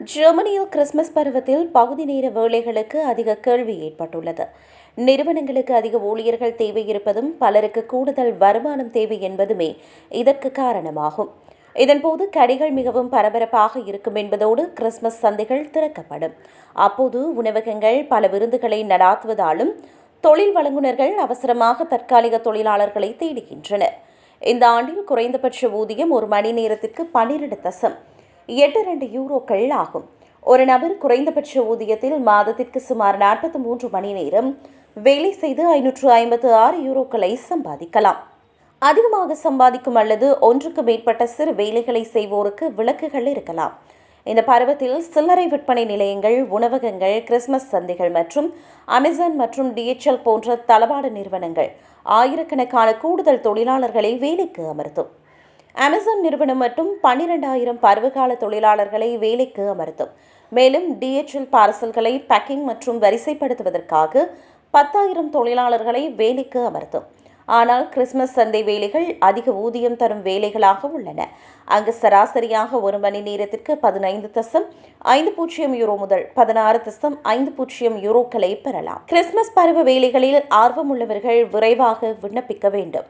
ஜெர்மனியில் கிறிஸ்துமஸ் பருவத்தில் பகுதி நேர வேலைகளுக்கு அதிக கேள்வி ஏற்பட்டுள்ளது. நிறுவனங்களுக்கு அதிக ஊழியர்கள் தேவை இருப்பதும் பலருக்கு கூடுதல் வருமானம் தேவை என்பதுமே இதற்கு காரணமாகும். இதன்போது கடைகள் மிகவும் பரபரப்பாக இருக்கும் என்பதோடு கிறிஸ்துமஸ் சந்தைகள் திறக்கப்படும். அப்போது உணவகங்கள் பல விருந்துகளை நடாத்துவதாலும் தொழில் வழங்குனர்கள் அவசரமாக தற்காலிக தொழிலாளர்களை தேடுகின்றனர். இந்த ஆண்டில் குறைந்தபட்ச ஊதியம் ஒரு மணி நேரத்திற்கு பன்னிரண்டு தசம். எட்டு ரெண்டு யூரோக்கள் ஆகும். ஒரு நபர் குறைந்தபட்ச ஊதியத்தில் மாதத்திற்கு சுமார் நாற்பத்தி மூன்று மணி நேரம் வேலை செய்து ஐநூற்று ஐம்பத்து ஆறு யூரோக்களை சம்பாதிக்கலாம். அதிகமாக சம்பாதிக்கும் அல்லது ஒன்றுக்கு மேற்பட்ட சிறு வேலைகளை செய்வோருக்கு விளக்குகள் இருக்கலாம். இந்த பருவத்தில் சில்லறை விற்பனை நிலையங்கள் உணவகங்கள் கிறிஸ்மஸ் சந்தைகள் மற்றும் அமேசான் மற்றும் டிஎச்எல் போன்ற தளபாட நிறுவனங்கள் ஆயிரக்கணக்கான கூடுதல் தொழிலாளர்களை வேலைக்கு அமர்த்தும். அமேசான் நிறுவனம் மட்டும் பன்னிரெண்டாயிரம் பருவகால தொழிலாளர்களை வேலைக்கு அமர்த்தும். மேலும் டிஎச்எல் பார்சல்களை பேக்கிங் மற்றும் வரிசைப்படுத்துவதற்காக பத்தாயிரம் தொழிலாளர்களை வேலைக்கு அமர்த்தும். ஆனால் கிறிஸ்மஸ் சந்தை வேலைகள் அதிக ஊதியம் தரும் வேலைகளாக உள்ளன. அங்கு சராசரியாக ஒரு மணி நேரத்திற்கு பதினைந்து தசம் ஐந்து பூஜ்ஜியம் யூரோ முதல் பதினாறு தசம் ஐந்து பூஜ்ஜியம் யூரோக்களை பெறலாம். கிறிஸ்மஸ் பருவ வேலைகளில் ஆர்வமுள்ளவர்கள் விரைவாக விண்ணப்பிக்க வேண்டும்.